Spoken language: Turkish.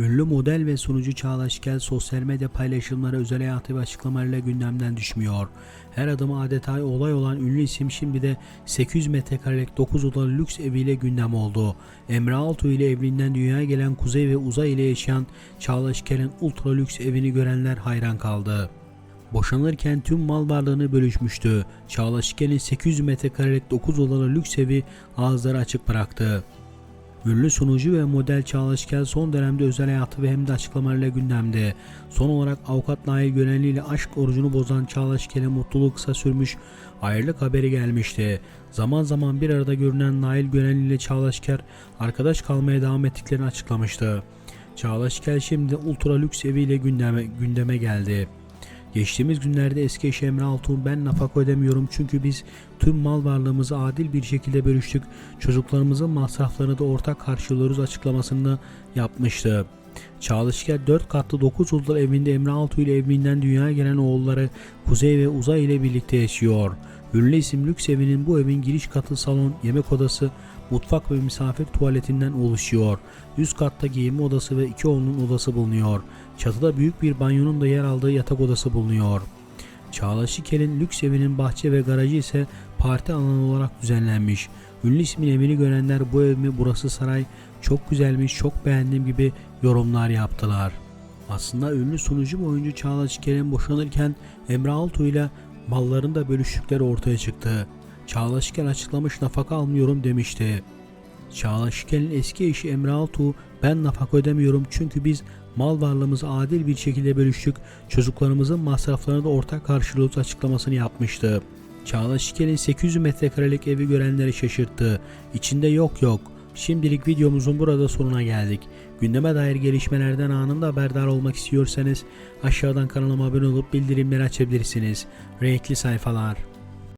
Ünlü model ve sunucu Çağla Şikel sosyal medya paylaşımları özel hayatı ve açıklamalarıyla gündemden düşmüyor. Her adımı adeta olay olan ünlü isim şimdi de 800 metrekarelik 9 odalı lüks eviyle gündem oldu. Emre Altuğ ile evliliğinden dünyaya gelen kuzey ve uzay ile yaşayan Çağla Şikel'in ultra lüks evini görenler hayran kaldı. Boşanırken tüm mal varlığını bölüşmüştü. Çağla Şikel'in 800 metrekarelik 9 odalı lüks evi ağızları açık bıraktı. Ünlü sunucu ve model Çağla Şikel son dönemde özel hayatı ve hem de açıklamalarıyla gündemde. Son olarak avukat Nail Gönenli ile aşk orucunu bozan Çağla Şikel'in mutluluğu kısa sürmüş ayrılık haberi gelmişti. Zaman zaman bir arada görünen Nail Gönenli ile Çağla Şikel arkadaş kalmaya devam ettiklerini açıklamıştı. Çağla Şikel şimdi ultra lüks eviyle gündeme, gündeme geldi. Geçtiğimiz günlerde eski eşi Emre Altuğ ben nafaka ödemiyorum çünkü biz tüm mal varlığımızı adil bir şekilde bölüştük. Çocuklarımızın masraflarını da ortak karşılıyoruz açıklamasını yapmıştı. Çağla Şikel 4 katlı 9 odalı evinde Emre Altuğ ile evliliğinden dünyaya gelen oğulları Kuzey ve Uzay ile birlikte yaşıyor. Ünlü isim lüks evinin bu evin giriş katı salon, yemek odası, mutfak ve misafir tuvaletinden oluşuyor. Üst katta giyinme odası ve iki oğlunun odası bulunuyor. Çatıda büyük bir banyonun da yer aldığı yatak odası bulunuyor. Çağla Şikel'in lüks evinin bahçe ve garajı ise parti alanı olarak düzenlenmiş. Ünlü ismin evini görenler bu ev mi burası saray çok güzelmiş çok beğendim gibi yorumlar yaptılar. Aslında ünlü sunucu oyuncu Çağla Şikel'in boşanırken Emre Altuğ ile mallarını da bölüştükleri ortaya çıktı. Çağla Şikel açıklamış nafaka almıyorum demişti. Çağla Şikel'in eski eşi Emre Altuğ ben nafaka ödemiyorum çünkü biz mal varlığımızı adil bir şekilde bölüştük. Çocuklarımızın masraflarını da ortak karşılıyoruz açıklamasını yapmıştı. Çağla Şikel'in 800 metrekarelik evi görenleri şaşırttı. İçinde yok yok. Şimdilik videomuzun burada sonuna geldik. Gündeme dair gelişmelerden anında haberdar olmak istiyorsanız aşağıdan kanalıma abone olup bildirimleri açabilirsiniz. Renkli sayfalar.